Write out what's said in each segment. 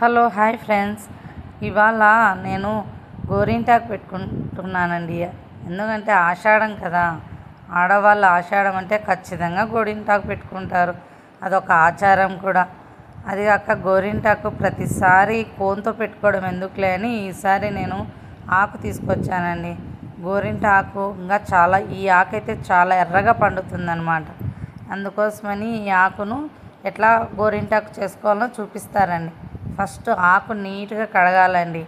Hello hi friends. ఇవాళ నేను గోరింటాకు పెట్టుకుంటున్నానండి. ఎందుకంటే ఆషాఢం కదా. ఆడవాళ్ళు ఆషాఢం అంటే ఖచ్చితంగా గోరింటాకు పెట్టుకుంటారు. అదొక ఆచారం కూడా. అది కాక గోరింటాకు ప్రతిసారి కోన్తో పెట్టుకోవడం ఎందుకులే అని ఈసారి నేను ఆకు తీసుకొచ్చానండి. గోరింటాకు ఇంకా చాలా ఈ ఆకు అయితే చాలా ఎర్రగా పండుతుందన్నమాట. అందుకోసమని ఈ ఆకును ఎట్లా గోరింటాకు చేసుకోవాలో చూపిస్తారండి. ఫస్ట్ ఆకు నీట్గా కడగాలండి.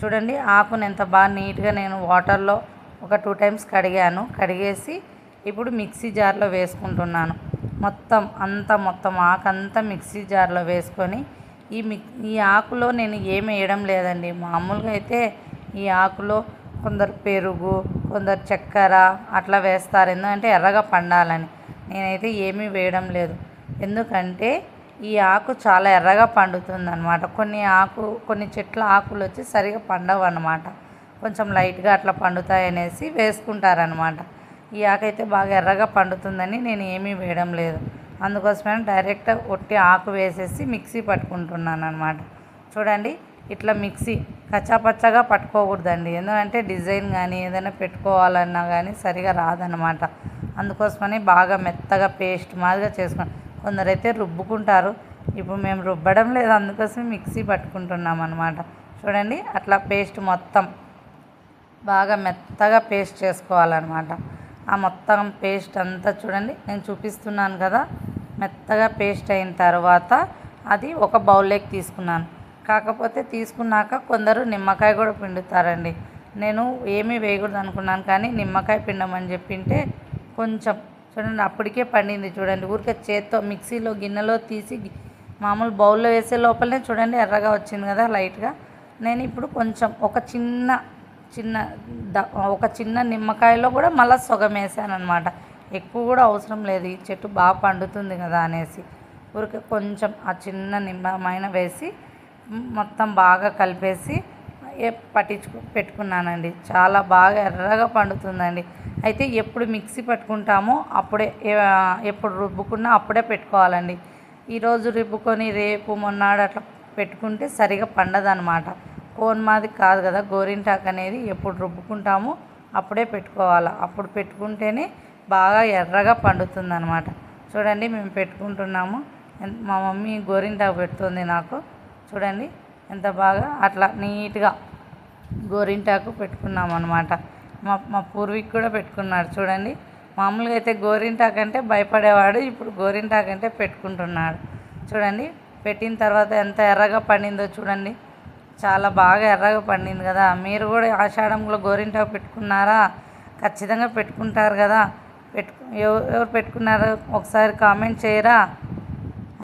చూడండి ఆకును ఎంత బాగా నీట్గా నేను వాటర్లో ఒక టూ టైమ్స్ కడిగాను. కడిగేసి ఇప్పుడు మిక్సీ జార్లో వేసుకుంటున్నాను. మొత్తం అంతా మొత్తం ఆకు అంతా మిక్సీ జార్లో వేసుకొని ఈ మిక్ ఈ ఆకులో నేను ఏమి వేయడం లేదండి. మామూలుగా అయితే ఈ ఆకులో కొందరు పెరుగు కొందరు చక్కెర అట్లా వేస్తారు. ఎందుకంటే ఎర్రగా పండాలని. నేనైతే ఏమీ వేయడం లేదు. ఎందుకంటే ఈ ఆకు చాలా ఎర్రగా పండుతుంది అనమాట కొన్ని ఆకు కొన్ని చెట్ల ఆకులు వచ్చి సరిగా పండవు అనమాట కొంచెం లైట్గా అట్లా పండుతాయి అనేసి వేసుకుంటారనమాట ఈ ఆకు అయితే బాగా ఎర్రగా పండుతుందని నేను ఏమీ వేయడం లేదు. అందుకోసమే డైరెక్ట్ ఒట్టి ఆకు వేసేసి మిక్సీ పట్టుకుంటున్నాను అనమాట చూడండి ఇట్లా మిక్సీ కచ్చాపచ్చగా పట్టుకోకూడదండి. ఎందుకంటే డిజైన్ కానీ ఏదైనా పెట్టుకోవాలన్నా కానీ సరిగా రాదనమాట అందుకోసమని బాగా మెత్తగా పేస్ట్ మాదిరిగా చేసుకున్నాను కొందరైతే రుబ్బుకుంటారు. ఇప్పుడు మేము రుబ్బడం లేదు అందుకోసం మిక్సీ పట్టుకుంటున్నాం అనమాట చూడండి అట్లా పేస్ట్ మొత్తం బాగా మెత్తగా పేస్ట్ చేసుకోవాలన్నమాట. ఆ మొత్తం పేస్ట్ అంతా చూడండి నేను చూపిస్తున్నాను కదా. మెత్తగా పేస్ట్ అయిన తర్వాత అది ఒక బౌల్లోకి తీసుకున్నాను. కాకపోతే తీసుకున్నాక కొందరు నిమ్మకాయ కూడా పిండుతారండి. నేను ఏమీ వేయకూడదు అనుకున్నాను కానీ నిమ్మకాయ పిండమని చెప్పింటే కొంచెం చూడండి అప్పటికే పండింది చూడండి. ఊరికే చేత్తో మిక్సీలో గిన్నెలో తీసి మామూలు బౌల్లో వేసే లోపలనే చూడండి ఎర్రగా వచ్చింది కదా లైట్గా. నేను ఇప్పుడు కొంచెం ఒక చిన్న చిన్న ద- ఒక చిన్న నిమ్మకాయలో కూడా మళ్ళీ సొగం వేసాను అనమాట ఎక్కువ కూడా అవసరం లేదు ఈ చెట్టు బాగా పండుతుంది కదా అనేసి. ఊరికే కొంచెం ఆ చిన్న నిమ్మమైన వేసి మొత్తం బాగా కలిపేసి పట్టించుకు పెట్టుకున్నానండి. చాలా బాగా ఎర్రగా పండుతుందండి. అయితే ఎప్పుడు మిక్సీ పట్టుకుంటామో అప్పుడే ఎప్పుడు రుబ్బుకున్నా అప్పుడే పెట్టుకోవాలండి. ఈరోజు రుబ్బుకొని రేపు మొన్నాడు అట్లా పెట్టుకుంటే సరిగా పండదనమాట కోన్ మాది కాదు కదా గోరింటాకు అనేది ఎప్పుడు రుబ్బుకుంటామో అప్పుడే పెట్టుకోవాలి. అప్పుడు పెట్టుకుంటేనే బాగా ఎర్రగా పండుతుందనమాట చూడండి మేము పెట్టుకుంటున్నాము. మా మమ్మీ గోరింటాకు పెడుతుంది నాకు. చూడండి. ఎంత బాగా అట్లా నీట్గా గోరింటాకు పెట్టుకున్నాం అనమాట మా మా పూర్వీకు కూడా పెట్టుకున్నాడు చూడండి. మామూలుగా అయితే గోరింటాకు అంటే భయపడేవాడు ఇప్పుడు గోరింటాకు అంటే పెట్టుకుంటున్నాడు. చూడండి పెట్టిన తర్వాత ఎంత ఎర్రగా పండిందో చూడండి. చాలా బాగా ఎర్రగా పండింది కదా. మీరు కూడా ఆషాఢంలో గోరింటాకు పెట్టుకున్నారా? ఖచ్చితంగా పెట్టుకుంటారు కదా. పెట్టు ఎవరు ఎవరు పెట్టుకున్నారో ఒకసారి కామెంట్ చేయరా?